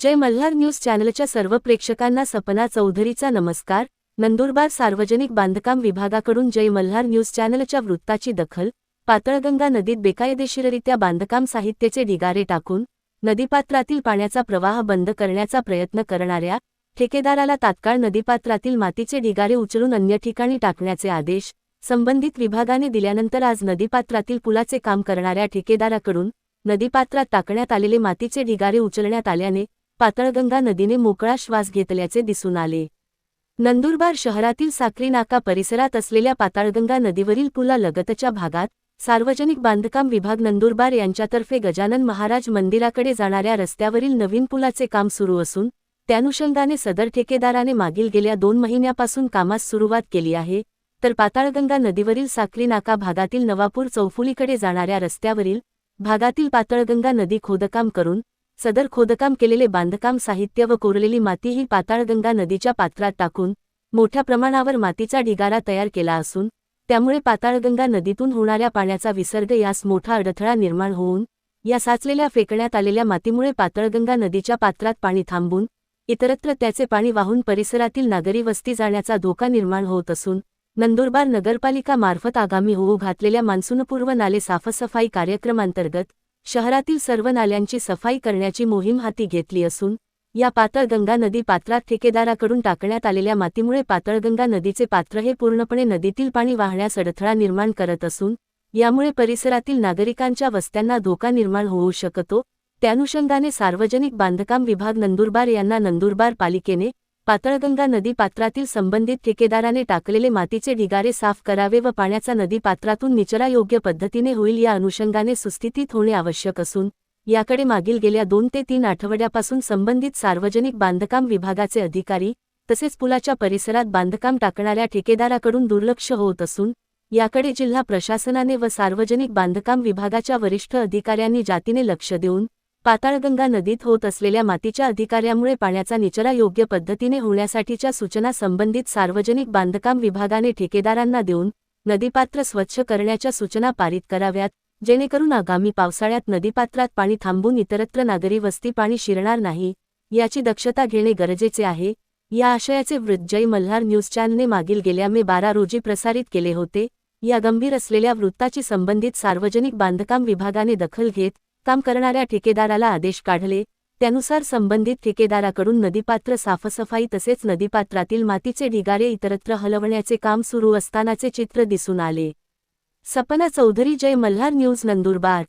जय Malhar news चॅनलच्या सर्व प्रेक्षकांना सपना चौधरीचा नमस्कार. नंदुरबार सार्वजनिक बांधकाम विभागाकडून जय मल्हार न्यूज चॅनलच्या वृत्ताची दखल पातळगंगा नदीत बेकायदेशीररित्या बांधकाम साहित्याचे ढिगारे टाकून नदीपात्रातील पाण्याचा प्रवाह बंद करण्याचा प्रयत्न करणाऱ्या ठेकेदाराला तात्काळ नदीपात्रातील मातीचे ढिगारे उचलून अन्य ठिकाणी टाकण्याचे आदेश संबंधित विभागाने दिल्यानंतर आज नदीपात्रातील पुलाचे काम करणाऱ्या ठेकेदाराकडून नदीपात्रात टाकण्यात आलेले मातीचे ढिगारे उचलण्यात आल्याने पातळगंगा नदीने मोकळा श्वास घेतल्याचे दिसून आले. नंदुरबार शहरातील साक्री नाका परिसरात असलेल्या पाताळगंगा नदीवरील पुलालगतच्या भागात सार्वजनिक बांधकाम विभाग नंदुरबार यांच्यातर्फे गजानन महाराज मंदिराकडे जाणाऱ्या रस्त्यावरील नवीन पुलाचे काम सुरू असून त्यानुषंगाने सदर ठेकेदाराने मागील गेल्या दोन महिन्यापासून कामास सुरुवात केली आहे तर पाताळगंगा नदीवरील साक्री नाका भागातील नवापूर चौफुलीकडे जाणाऱ्या रस्त्यावरील भागातील पातळगंगा नदी खोदकाम करून सदर खोदकाम केलेले बांधकाम साहित्य व कोरलेली माती ही पाताळगंगा नदीच्या पात्रात टाकून मोठ्या प्रमाणावर मातीचा ढिगारा तयार केला असून त्यामुळे पाताळगंगा नदीतून होणाऱ्या पाण्याचा विसर्ग यास मोठा अडथळा निर्माण होऊन या साचलेल्या फेकण्यात आलेल्या मातीमुळे पातळगंगा नदीच्या पात्रात पाणी थांबून इतरत्र त्याचे पाणी वाहून परिसरातील नागरी वस्ती जाण्याचा धोका निर्माण होत असून नंदुरबार नगरपालिका मार्फत आगामी होऊ घातलेल्या मान्सूनपूर्व नाले साफसफाई कार्यक्रमांतर्गत शहरातील सर्व नाल्यांची सफाई करण्याची मोहीम हाती घेतली असून या पातळगंगा नदी पात्रात ठेकेदाराकडून टाकण्यात आलेल्या मातीमुळे पातळगंगा नदीचे पात्र हे पूर्णपणे नदीतील पाणी वाहण्यास अडथळा निर्माण करत असून यामुळे परिसरातील नागरिकांच्या वस्त्यांना धोका निर्माण होऊ शकतो. त्यानुषंगाने सार्वजनिक बांधकाम विभाग नंदुरबार यांना नंदुरबार पालिकेने पातळगंगा नदी पात्रातील संबंधित ठेकेदाराने टाकलेले मातीचे ढिगारे साफ करावे व पाण्याचा नदी पात्रातून निचरा योग्य पद्धतीने होईल या अनुषंगाने सुस्थितीत होणे आवश्यक असून याकडे मागील गेल्या दोन ते तीन आठवड्यापासून संबंधित सार्वजनिक बांधकाम विभागाचे अधिकारी तसेच पुलाच्या परिसरात बांधकाम टाकणाऱ्या ठेकेदाराकडून दुर्लक्ष होत असून याकडे जिल्हा प्रशासनाने व सार्वजनिक बांधकाम विभागाच्या वरिष्ठ अधिकाऱ्यांनी जातीने लक्ष देऊन पाताळगंगा नदीत होत असलेल्या मातीच्या अधिकाऱ्यामुळे पाण्याचा निचरा योग्य पद्धतीने होण्यासाठीच्या सूचना संबंधित सार्वजनिक बांधकाम विभागाने ठेकेदारांना देऊन नदीपात्र स्वच्छ करण्याच्या सूचना पारित कराव्यात जेणेकरून आगामी पावसाळ्यात नदीपात्रात पाणी थांबून इतरत्र नागरी वस्ती पाणी शिरणार नाही याची दक्षता घेणे गरजेचे आहे. या आशयाचे वृत्त जय मल्हार न्यूज चॅनलने मागील गेल्या मे बारा रोजी प्रसारित केले होते. या गंभीर असलेल्या वृत्ताची संबंधित सार्वजनिक बांधकाम विभागाने दखल घेत काम करणाऱ्या ठेकेदाराला आदेश काढले. त्यानुसार संबंधित ठेकेदाराकडून नदीपात्र साफसफाई तसेच नदीपात्रातील मातीचे ढिगारे इतरत्र हलवण्याचे काम सुरू असतानाचे चित्र दिसून आले. सपना चौधरी जय मल्हार न्यूज नंदुरबार.